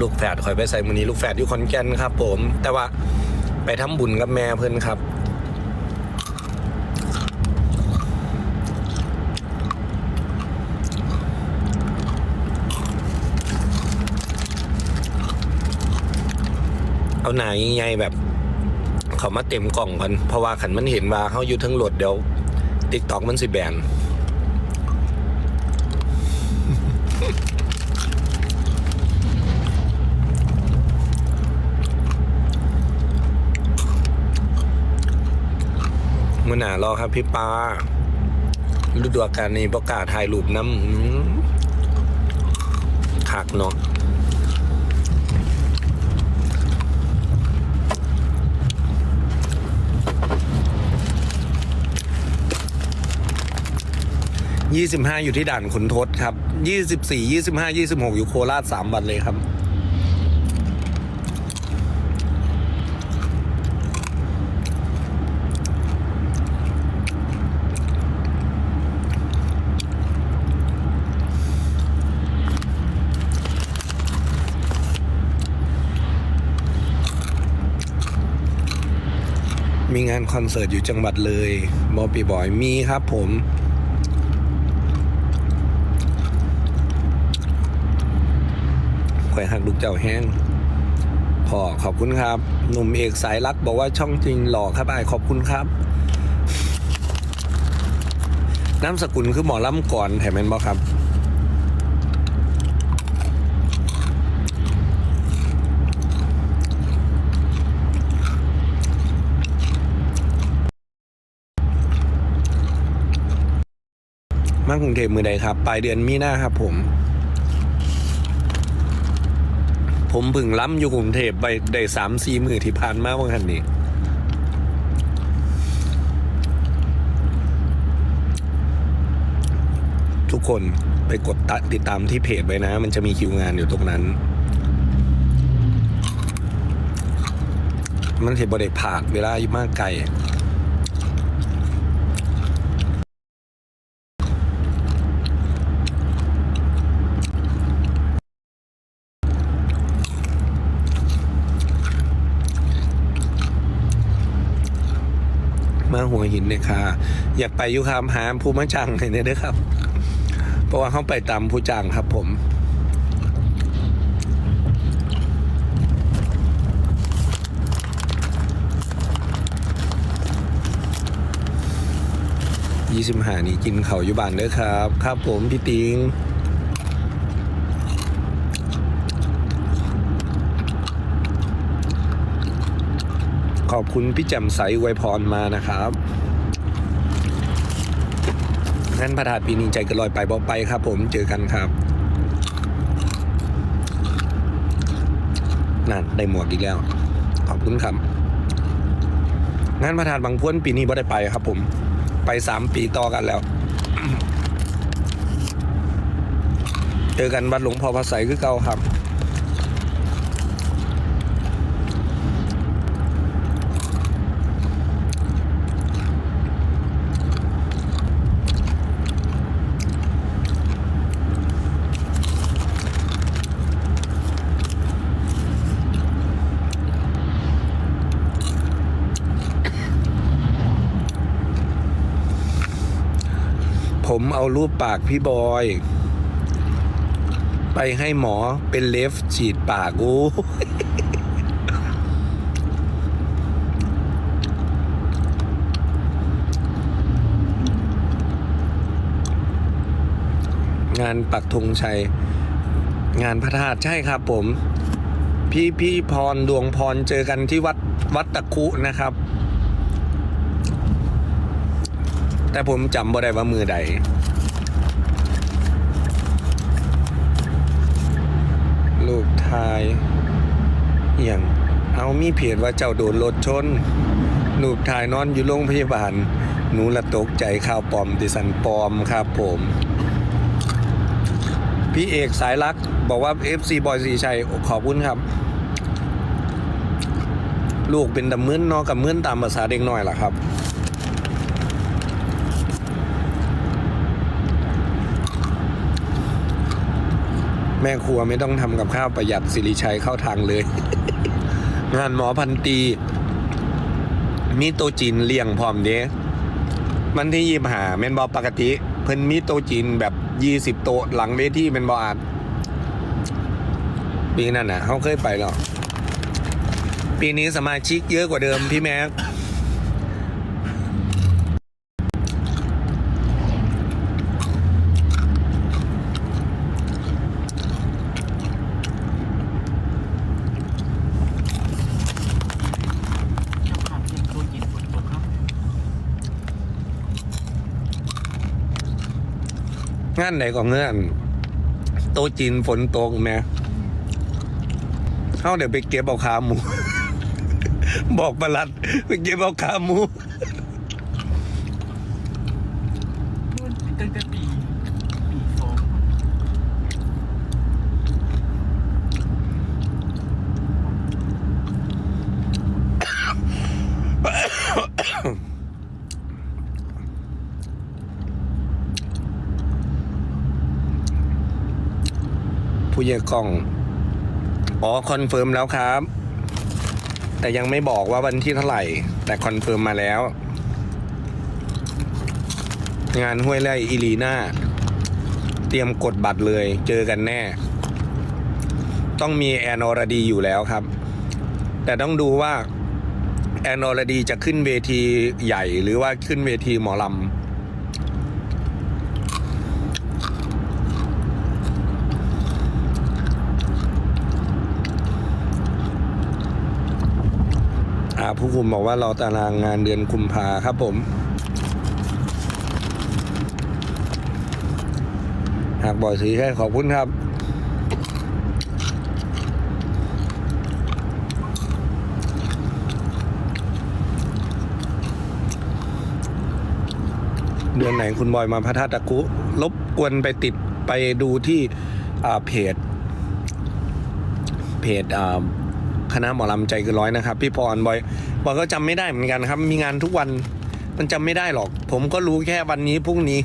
ลูกแฝดคอยไปใส่มือนี้ลูกแฝดอยู่ขอนแก่นครับ ผม แต่ว่าไปทำบุญกับแม่เพื่อนครับเอาหนาใหญ่ๆแบบ เขามาเต็มกล่องกันเพราะว่าขันมันเห็นว่าเขาอยู่ทั้งรถเดี๋ยวติ๊กตอกมันสิแบน มื่อหนารอครับพี่ปาฤดูอากาศนี้ประกาศถ่ายรูปน้ำอื้อคักเนาะยี่สิบห้าอยู่ที่ด่านขุนทศครับยี่สิบสี่ยี่สิบห้ายี่สิบหกอยู่โคราชสามวันเลยครับ มีงานคอนเสิร์ตอยู่จังหวัดเลยบอปีบอยมีครับผมข่อยหักลูกเจ้าแห้งพอขอบคุณครับ หนุ่มเอกสายรักบอกว่าช่องจริงหล่อครับไอขอบคุณครับ น้ำสกุลคือหมอลำก่อนแถมแมนบอครับ กรุงเทพมือใดครับ ปลายเดือนมีนาครับผม ผมพึ่งล้ำอยู่กรุงเทพไปได้สามสี่มือที่ผ่านมาวันนนี้ทุกคนไปกดติดตามที่เพจไว้นะ มันจะมีคิวงานอยู่ตรงนั้น มันเห็นบริผ่านเวลาอยู่มากไกล มาหัวหินเนี่ย ค่ะอยากไปยุคามหามภูมิจังเนี่ยด้ครับ เพราะว่าเขาไปตามผู้จังครับผมยี่สิบหานี่กินเขาอยู่บ้านเด้อครับ ครับผมพี่ติงขอบคุณพี่แจ่มใสอวยพรมานะครับ งั้นประธานปีนี้ใจกันลอยไปบอกไปครับ ผมเจอกันครับนั่นได้หมวกอีกแล้ว ขอบคุณครับงานประธานบางพ้วนปีนี้บ่ได้ไปครับ ผมไปสามปีต่อกันแล้ว เจอกันวัดหลวงพ่อพระไสคือเก่าครับ ผมเอารูปปากพี่บอย ไปให้หมอเป็นเลฟฉีดปากโอ้งานปักธงชัย งานพระธาตุใช่ครับผม พี่พี่พรดวงพรเจอกันที่วัดวัดตะคุนะครับ แต่ผมจำบ่ได้ว่ามือใดลูกทายอย่างเอามีเพจว่าเจ้าโดนรถชน ลูกทายนอนอยู่โรงพยาบาล หนูละตกใจข่าวปลอมดิสันปลอมครับผม พี่เอกสายรักบอกว่า FC บอยสีชัยขอบคุณครับ ลูกเป็นดำมื้นนอกับมื้นตามภาษาเด็กน้อยล่ะครับ แม่ครัวไม่ต้องทำกับข้าวประหยัดสิริชัยเข้าทางเลย งานหมอพันตีมีโตจีนเลี้ยงพร้อมเด้มันที่ยิบหาแม่นบอปกติ เพิ่นมีโตจีนแบบยี่สิบโตหลังเวทีแม่นบออาจปีนั้นน่ะเขาเคยไปแล้วปีนี้สมาชิกเยอะกว่าเดิมพี่แม็ก เจ้าขาดเพียงตัวเย็นฝนตกครับ งานไหนก็เงื่อนโตจีนฝนตกแม่เขาเดี๋ยวไปเก็บเอาขาหมู บอกประหลัดไปเก็บเอาขาหมู นู่นตั้งแต่ปีปีสอง ผู้ใหญ่กล้อง อ๋อคอนเฟิร์มแล้วครับ แต่ยังไม่บอกว่าวันที่เท่าไหร่ แต่คอนเฟิร์มมาแล้ว งานห้วยไร่อิลีน่าเตรียมกดบัตรเลยเจอกันแน่ ต้องมีแอนอรดีอยู่แล้วครับ แต่ต้องดูว่าแอนอรดีจะขึ้นเวทีใหญ่หรือว่าขึ้นเวทีหมอลำ ผู้คุมบอกว่าราตารางงานเดือนกุมภาครับผม หากบ่อยสีแค่ขอบคุณครับเดือนไหนคุณบอยมาพระธาตุตะกุรบกวนไปติดไปดูที่เพจ เพจอ่า คณะหมอลำใจเกินร้อยนะครับ พี่พรบอยบอยก็จำไม่ได้เหมือนกันครับ มีงานทุกวันมันจำไม่ได้หรอก ผมก็รู้แค่วันนี้พรุ่งนี้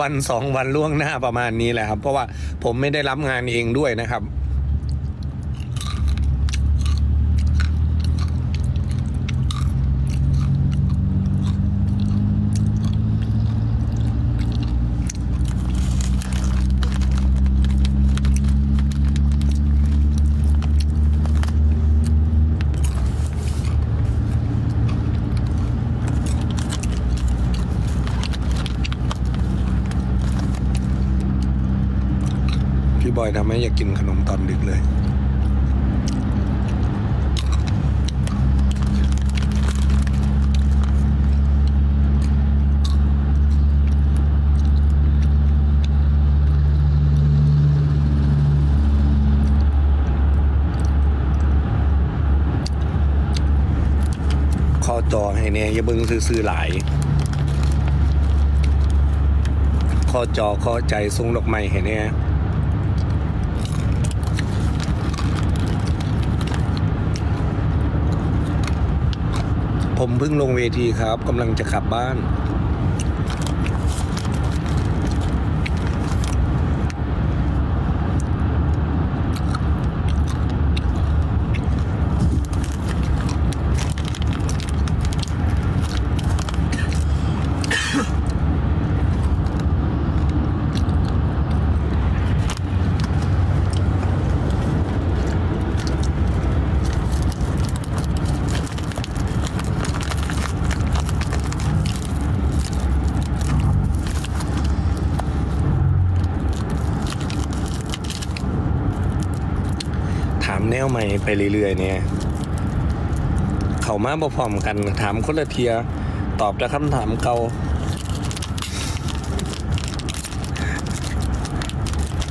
วันสองวันล่วงหน้าประมาณนี้แหละครับ เพราะว่าผมไม่ได้รับงานเองด้วยนะครับ ทำให้อยากกินขนมตอนดึกเลย ข้อจอให้เนี่ยอย่าเบิ่งซื้อๆหลายข้อจอข้อใจทรงดอกไม้ให้เนี่ย ผมเพิ่งลงเวทีครับกำลังจะขับบ้านามแนวใหม่ไปเรื่อยๆ เนี่ย เขามาบ่พร้อมกันถามคนละเทีย ตอบแต่คำถามเก่า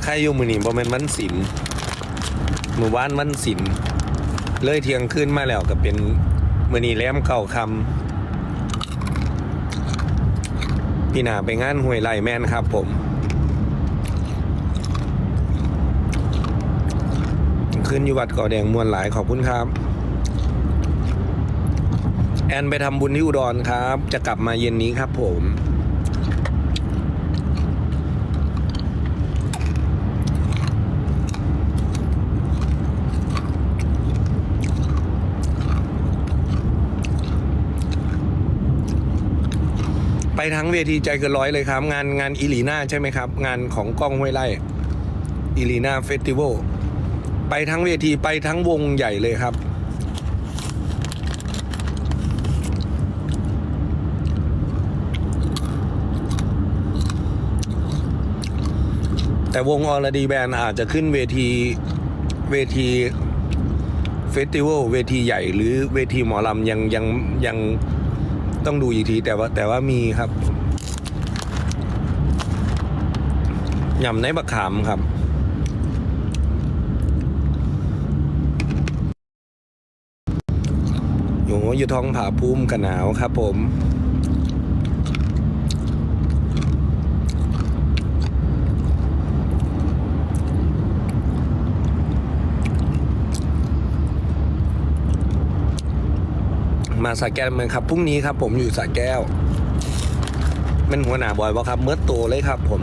ใครอยู่มือนี่บ่แม่นวันศิลมือว่านวันศิลเลยเทียงคืนมาแล้วก็เป็นมือนี่แล้มเก่าคำพี่นาไปงานห้วยไร่แม่นครับผมึ้นอยู่วัดเกาะแดงมวลหลายขอบคุณครับ แอนไปทำบุญที่อุดรครับ จะกลับมาเย็นนี้ครับผมไปทั้งเวทีใจเกินร้อยเลยครับ งานงานอิลีนาใช่ไหมครับ งานของกล้องห้วยไร่อิลีนาเฟสติวัล ไปทั้งเวทีไปทั้งวงใหญ่เลยครับ แต่วงออร์ดีแบนอาจจะขึ้นเวทีเวทีเฟสติวัลเวทีใหญ่หรือเวทีหมอลำยังยังยังต้องดูอีกทีแต่ว่าแต่ว่ามีครับยำในบักขามครับ อยู่อยู่ท้องผาภูมิกันหนาวครับ ผมมาสระแก้วเมืองครับพรุ่งนี้ครับ ผมอยู่สระแก้วเป็นหัวหน้าบอยวะครับเมื่อโตเลยครับ ผม